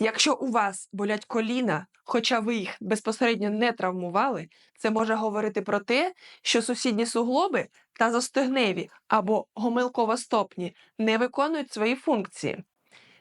Якщо у вас болять коліна, хоча ви їх безпосередньо не травмували, це може говорити про те, що сусідні суглоби та зостигневі або гомилково-стопні не виконують свої функції.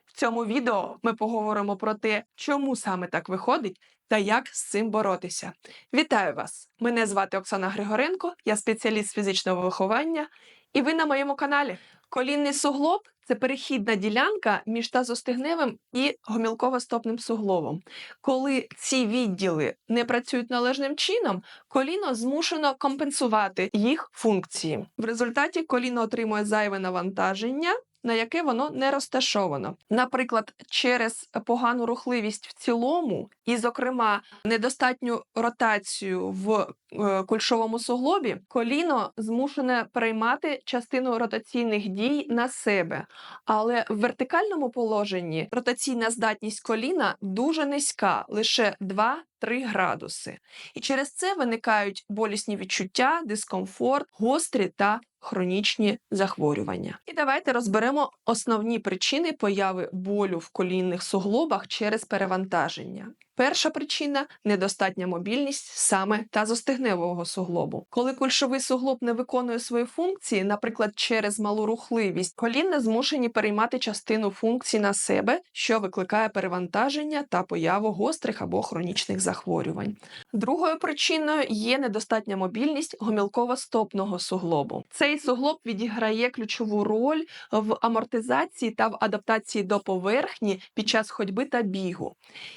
В цьому відео ми поговоримо про те, чому саме так виходить та як з цим боротися. Вітаю вас! Мене звати Оксана Григоренко, я спеціаліст фізичного виховання, і ви на моєму каналі. Колінний суглоб це перехідна ділянка між тазостигневим і гомілково-стопним суглобом. Коли ці відділи не працюють належним чином, коліно змушено компенсувати їх функції. В результаті коліно отримує зайве навантаження. На яке воно не розташовано, наприклад, через погану рухливість в цілому, і, зокрема, недостатню ротацію в кульшовому суглобі, коліно змушене приймати частину ротаційних дій на себе. Але в вертикальному положенні ротаційна здатність коліна дуже низька, лише 2-3 градуси. І через це виникають болісні відчуття, дискомфорт, гострі та хронічні захворювання. І давайте розберемо основні причини появи болю в колінних суглобах через перевантаження. Перша причина недостатня мобільність саме тазостигневого суглобу. Коли кульшовий суглоб не виконує свої функції, наприклад, через малу рухливість, колінна змушені переймати частину функцій на себе, що викликає перевантаження та появу гострих або хронічних захворювань. Другою причиною є недостатня мобільність гомілково-стопного суглобу. Цей суглоб відіграє ключову роль в амортизації та в адаптації до поверхні під час ходьби та бігу.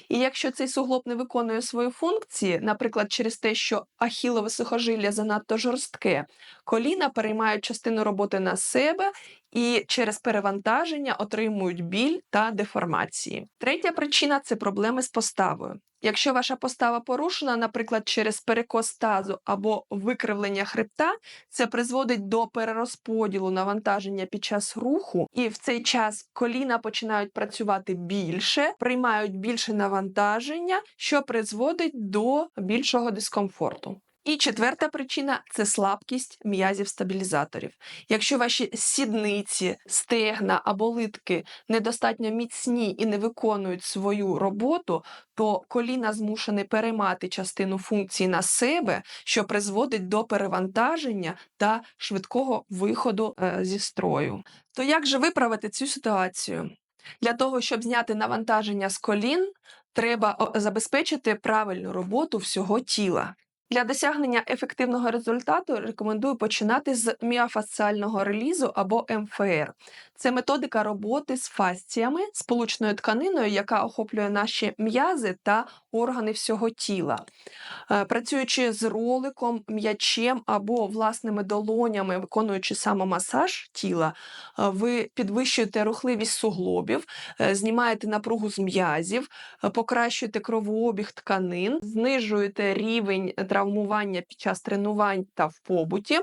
І якщо цей суглоб не виконує свої функції, наприклад, через те, що ахілове сухожилля занадто жорстке, коліна переймають частину роботи на себе і через перевантаження отримують біль та деформації. Третя причина це проблеми з поставою. Якщо ваша постава порушена, наприклад, через перекос тазу або викривлення хребта, це призводить до перерозподілу навантаження під час руху, і в цей час коліна починають працювати більше, приймають більше навантаження, що призводить до більшого дискомфорту. І четверта причина це слабкість м'язів стабілізаторів. Якщо ваші сідниці, стегна або литки недостатньо міцні і не виконують свою роботу, то коліна змушені переймати частину функцій на себе, що призводить до перевантаження та швидкого виходу е, зі строю. То як же виправити цю ситуацію? Для того, щоб зняти навантаження з колін, треба забезпечити правильну роботу всього тіла. Для досягнення ефективного результату рекомендую починати з міофасціального релізу або МФР. Це методика роботи з фасціями, сполучною тканиною, яка охоплює наші м'язи та органи всього тіла. Е, Працюючи з роликом, м'ячем або власними долонями, виконуючи самомасаж тіла, е, ви підвищуєте рухливість суглобів, е, знімаєте напругу з м'язів, покращуєте кровообіг тканин, знижуєте рівень травмування під час тренувань та в побуті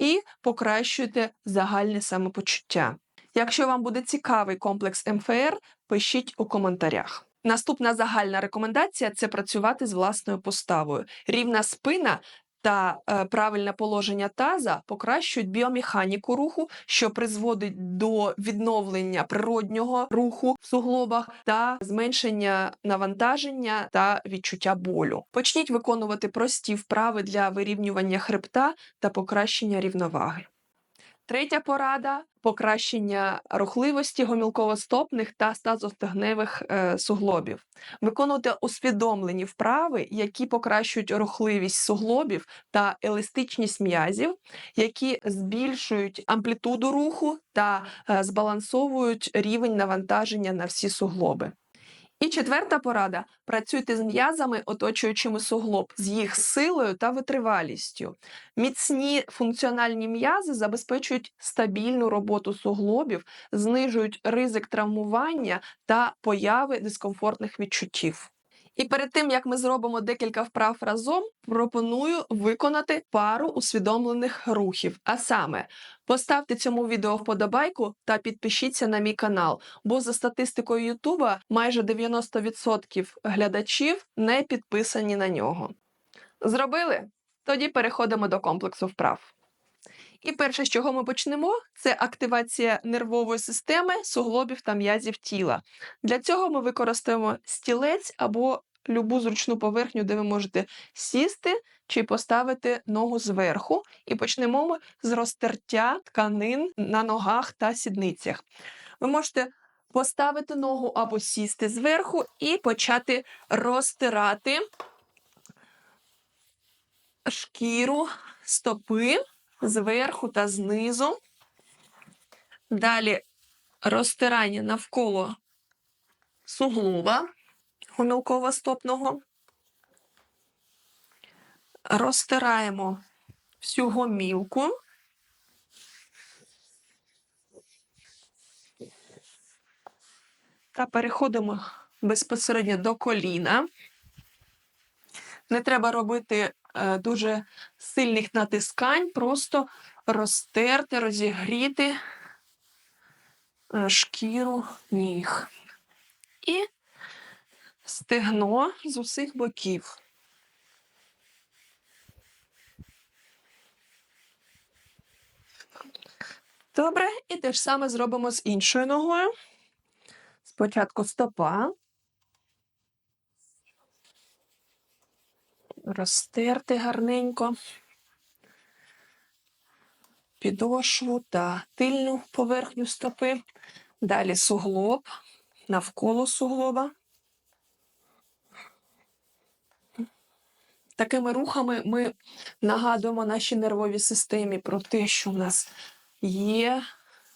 і покращуєте загальне самопочуття. Якщо вам буде цікавий комплекс МФР, пишіть у коментарях. Наступна загальна рекомендація це працювати з власною поставою. Рівна спина та е, правильне положення таза покращують біомеханіку руху, що призводить до відновлення природнього руху в суглобах та зменшення навантаження та відчуття болю. Почніть виконувати прості вправи для вирівнювання хребта та покращення рівноваги. Третя порада покращення рухливості гомілково-стопних та стазостегневих е, суглобів. Виконувати усвідомлені вправи, які покращують рухливість суглобів та еластичність м'язів, які збільшують амплітуду руху та е, збалансовують рівень навантаження на всі суглоби. І четверта порада: працюйте з м'язами, оточуючими суглоб, з їх силою та витривалістю. Міцні функціональні м'язи забезпечують стабільну роботу суглобів, знижують ризик травмування та появи дискомфортних відчуттів. І перед тим як ми зробимо декілька вправ разом, пропоную виконати пару усвідомлених рухів. А саме, поставте цьому відео вподобайку та підпишіться на мій канал, бо за статистикою Ютуба майже 90% глядачів не підписані на нього. Зробили? Тоді переходимо до комплексу вправ. І перше, з чого ми почнемо, це активація нервової системи, суглобів та м'язів тіла. Для цього ми використаємо стілець або любу зручну поверхню, де ви можете сісти чи поставити ногу зверху. І почнемо ми з розтертя тканин на ногах та сідницях. Ви можете поставити ногу або сісти зверху і почати розтирати шкіру стопи зверху та знизу. Далі розтирання навколо суглоба гомілково-стопного. Розтираємо всю гомілку. Та переходимо безпосередньо до коліна. Не треба робити е, дуже сильних натискань, просто розтерти, розігріти е, шкіру ніг. І стегно з усіх боків. Добре, і те ж саме зробимо з іншою ногою. Спочатку стопа. Розтерти гарненько підошву та тильну поверхню стопи. Далі суглоб, навколо суглоба. Такими рухами ми нагадуємо нашій нервовій системі про те, що в нас є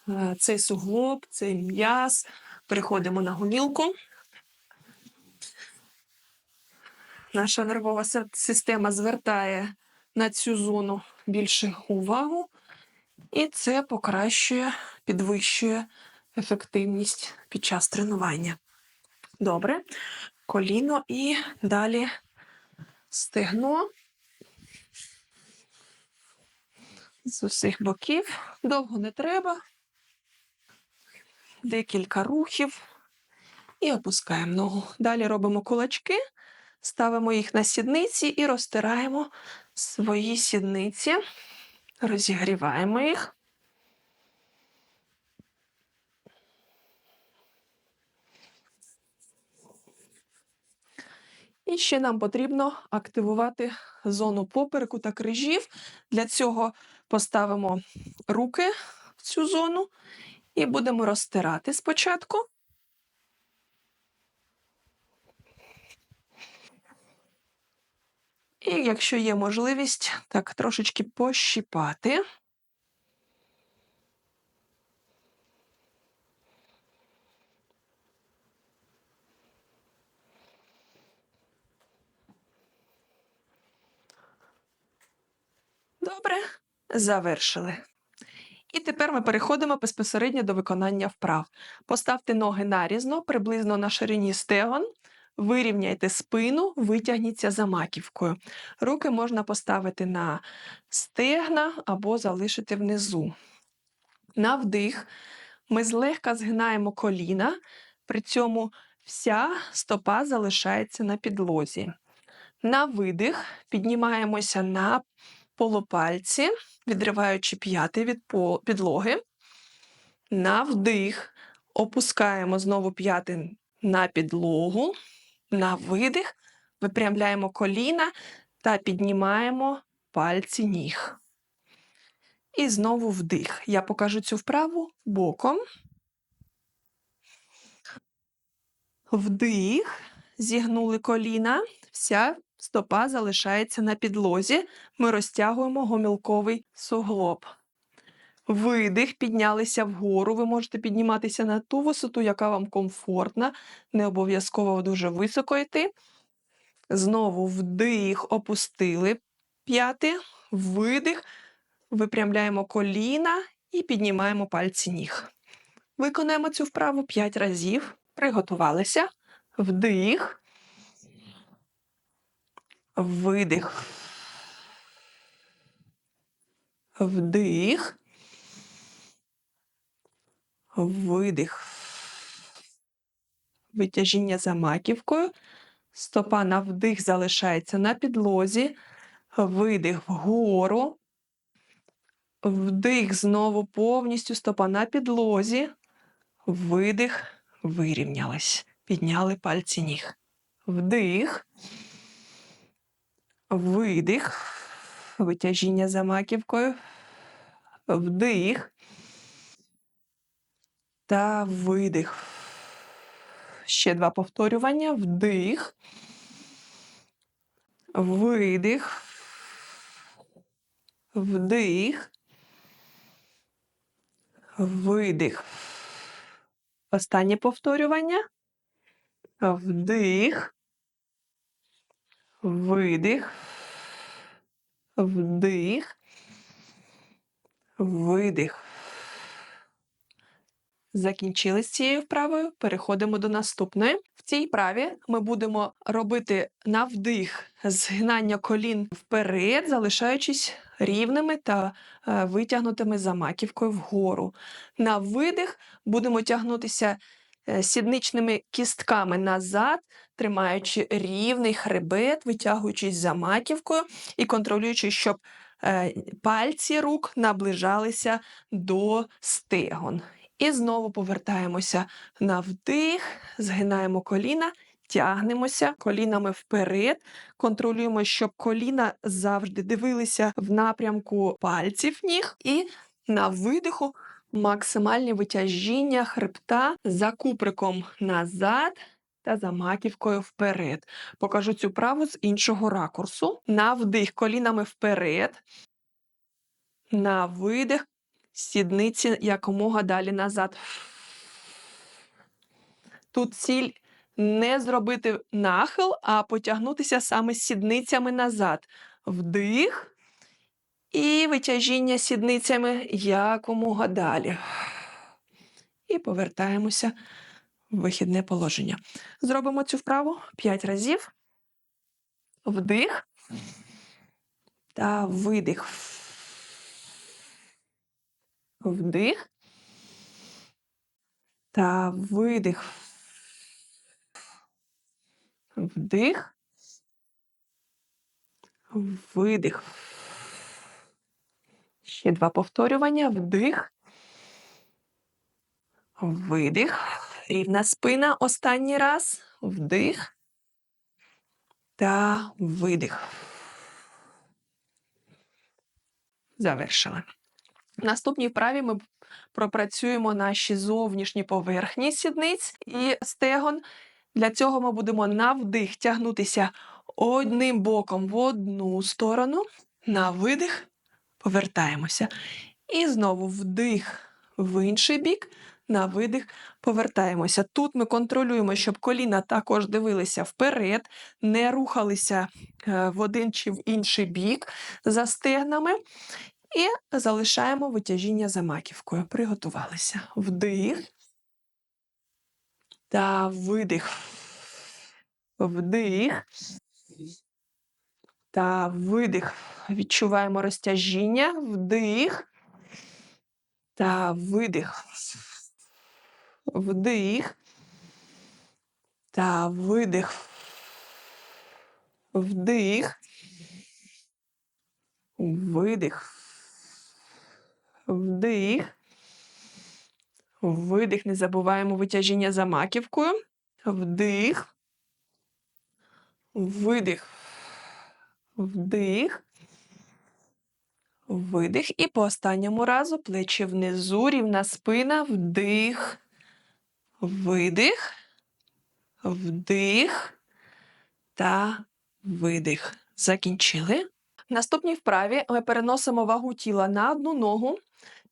е, цей суглоб, цей м'яз. Переходимо на гомілку. Наша нервова система звертає на цю зону більше увагу, і це покращує, підвищує ефективність під час тренування. Добре, коліно і далі стегно з усіх боків. Довго не треба. Декілька рухів і опускаємо ногу. Далі робимо кулачки, ставимо їх на сідниці і розтираємо свої сідниці, розігріваємо їх. І ще нам потрібно активувати зону попереку та крижів. Для цього поставимо руки в цю зону і будемо розтирати спочатку. І якщо є можливість, так трошечки пощіпати. Добре, завершили. І тепер ми переходимо безпосередньо до виконання вправ. Поставте ноги нарізно, приблизно на ширині стегон. Вирівняйте спину, витягніться за маківкою. Руки можна поставити на стегна або залишити внизу. На вдих ми злегка згинаємо коліна, при цьому вся стопа залишається на підлозі. На видих піднімаємося на полупальці, відриваючи п'яти від підлоги. На вдих опускаємо знову п'яти на підлогу. На видих випрямляємо коліна та піднімаємо пальці ніг. І знову вдих. Я покажу цю вправу боком. Вдих, зігнули коліна, вся стопа залишається на підлозі. Ми розтягуємо гомілковий суглоб. Видих, піднялися вгору. Ви можете підніматися на ту висоту, яка вам комфортна, не обов'язково дуже високо йти. Знову вдих, опустили п'яти, видих, випрямляємо коліна і піднімаємо пальці ніг. Виконаємо цю вправу 5 разів. Приготувалися. Вдих. Видих. Вдих. Видих. Витяжіння за маківкою. Стопа на вдих залишається на підлозі. Видих вгору. Вдих знову повністю стопа на підлозі. Видих, вирівнялись. Підняли пальці ніг. Вдих. Видих. Витяжіння за маківкою. Вдих. Та видих. Ще два повторювання. Вдих. Видих. Вдих. Видих. Останнє повторювання. Вдих. Видих. Вдих. Видих. Закінчили з цією вправою. Переходимо до наступної. В цій вправі ми будемо робити на вдих згинання колін вперед, залишаючись рівними та е, витягнутими за маківкою вгору. На видих будемо тягнутися сідничними кістками назад, тримаючи рівний хребет, витягуючись за маківкою і контролюючи, щоб е, пальці рук наближалися до стегон. І знову повертаємося на вдих, згинаємо коліна, тягнемося колінами вперед, контролюємо, щоб коліна завжди дивилися в напрямку пальців ніг, і на видиху максимальне витяжіння хребта за куприком назад. Та за маківкою вперед. Покажу цю праву з іншого ракурсу. На вдих колінами вперед. На видих сідниці якомога далі назад. Тут ціль не зробити нахил, а потягнутися саме сідницями назад. Вдих і витяжіння сідницями якомога далі. І повертаємося в вихідне положення. Зробимо цю вправу 5 разів. Вдих та видих. Вдих та видих. Вдих. Видих. Ще два повторювання. Вдих. Видих. Рівна спина. Останній раз. Вдих. Та видих. Завершили. В наступній вправі ми пропрацюємо наші зовнішні поверхні сідниць і стегон. Для цього ми будемо на вдих тягнутися одним боком в одну сторону, на видих повертаємося. І знову вдих в інший бік, на видих повертаємося. Тут ми контролюємо, щоб коліна також дивилися вперед, не рухалися е, в один чи в інший бік за стегнами. І залишаємо витяжіння за маківкою. Приготувалися. Вдих та видих. Вдих та видих. Відчуваємо розтяжіння. Вдих та видих. Вдих та видих. Вдих. Видих. Вдих. Видих. Не забуваємо витяжіння за маківкою. Вдих. Видих. Вдих. Видих. І по останньому разу плечі внизу, рівна спина. Вдих. Видих. Вдих. Та видих. Закінчили. В наступній вправі ми переносимо вагу тіла на одну ногу,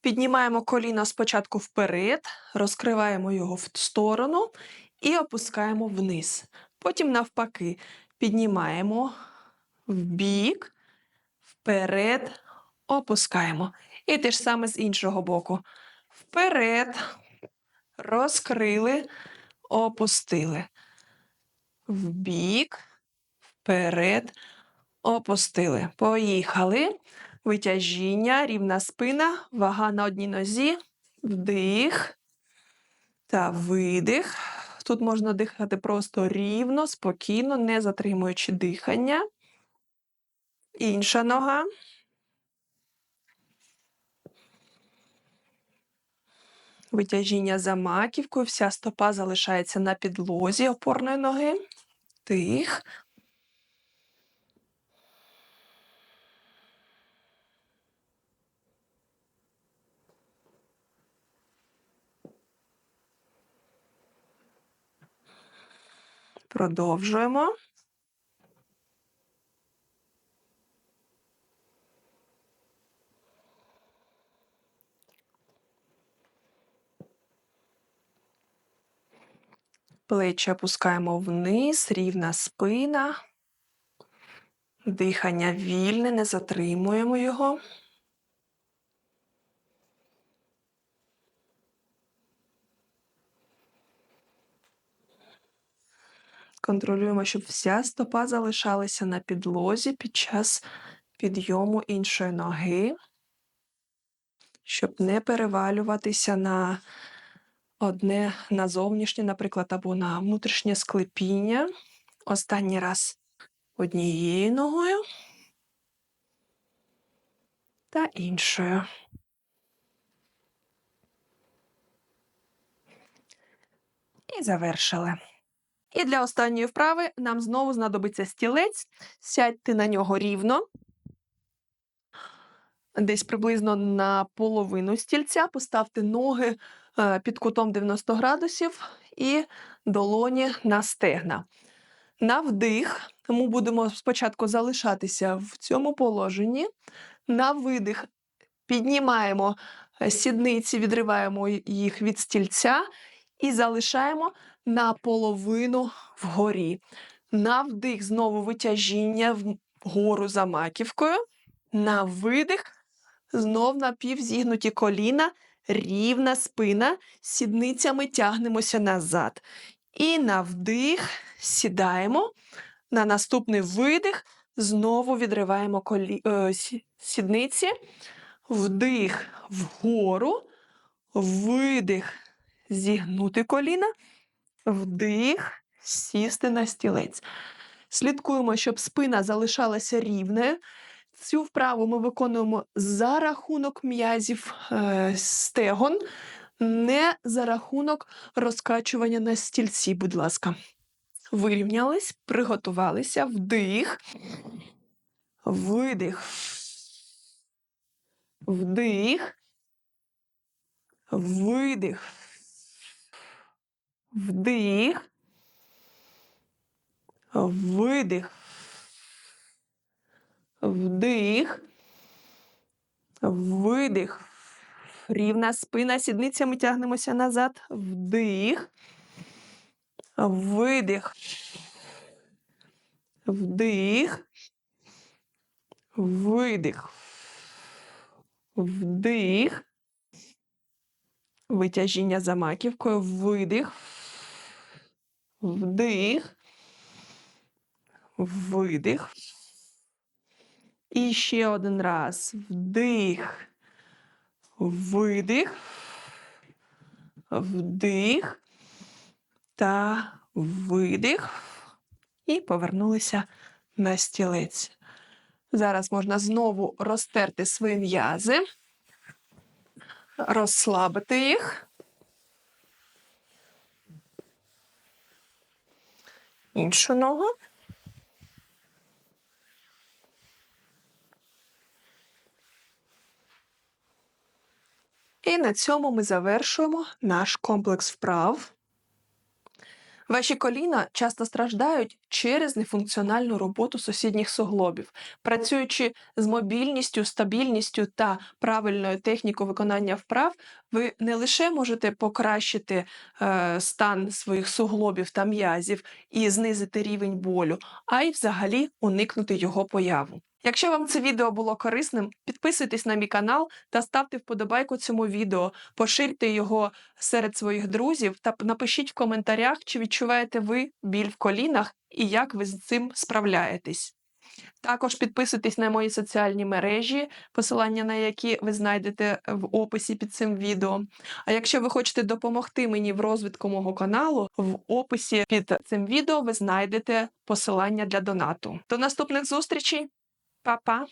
піднімаємо коліна спочатку вперед, розкриваємо його в сторону і опускаємо вниз. Потім, навпаки, піднімаємо вбік, вперед, опускаємо. І те ж саме з іншого боку. Вперед, розкрили, опустили. Вбік, вперед, опустили. Поїхали. Витяжіння, рівна спина, вага на одній нозі, вдих та видих. Тут можна дихати просто рівно, спокійно, не затримуючи дихання. Інша нога. Витяжіння за маківкою, вся стопа залишається на підлозі опорної ноги. Тих. Продовжуємо. Плечі опускаємо вниз, рівна спина. Дихання вільне, не затримуємо його. Контролюємо, щоб вся стопа залишалася на підлозі під час підйому іншої ноги, щоб не перевалюватися на одне на зовнішнє, наприклад, або на внутрішнє склепіння. Останній раз однією ногою та іншою. І завершили. І для останньої вправи нам знову знадобиться стілець. Сядьте на нього рівно. Десь приблизно на половину стільця поставте ноги під кутом 90 градусів і долоні на стегна. На вдих, тому будемо спочатку залишатися в цьому положенні. На видих піднімаємо е, сідниці, відриваємо їх від стільця і залишаємо наполовину вгорі. На вдих знову витяжіння вгору за маківкою. На видих знов напівзігнуті коліна, рівна спина, сідницями тягнемося назад. І на вдих сідаємо. На наступний видих знову відриваємо колі... е, сідниці, вдих вгору, видих зігнути коліна, вдих, сісти на стілець. Слідкуємо, щоб спина залишалася рівною. Цю вправу ми виконуємо за рахунок м'язів е, стегон, не за рахунок розкачування на стільці, будь ласка. Вирівнялись, приготувалися, вдих, видих, вдих, видих, вдих, видих, вдих, видих. Рівна спина, сідницями тягнемося назад. Вдих, видих, вдих, видих, вдих, витяжіння за маківкою, видих, вдих, видих. І ще один раз. Вдих, видих, вдих та видих. І повернулися на стілець. Зараз можна знову розтерти свої м'язи, розслабити їх. Іншу ногу. І на цьому ми завершуємо наш комплекс вправ. Ваші коліна часто страждають через нефункціональну роботу сусідніх суглобів. Працюючи з мобільністю, стабільністю та правильною технікою виконання вправ, ви не лише можете покращити е, стан своїх суглобів та м'язів і знизити рівень болю, а й взагалі уникнути його появу. Якщо вам це відео було корисним, підписуйтесь на мій канал та ставте вподобайку цьому відео, поширте його серед своїх друзів та напишіть в коментарях, чи відчуваєте ви біль в колінах і як ви з цим справляєтесь. Також підписуйтесь на мої соціальні мережі, посилання на які ви знайдете в описі під цим відео. А якщо ви хочете допомогти мені в розвитку мого каналу, в описі під цим відео ви знайдете посилання для донату. До наступних зустрічей! papá.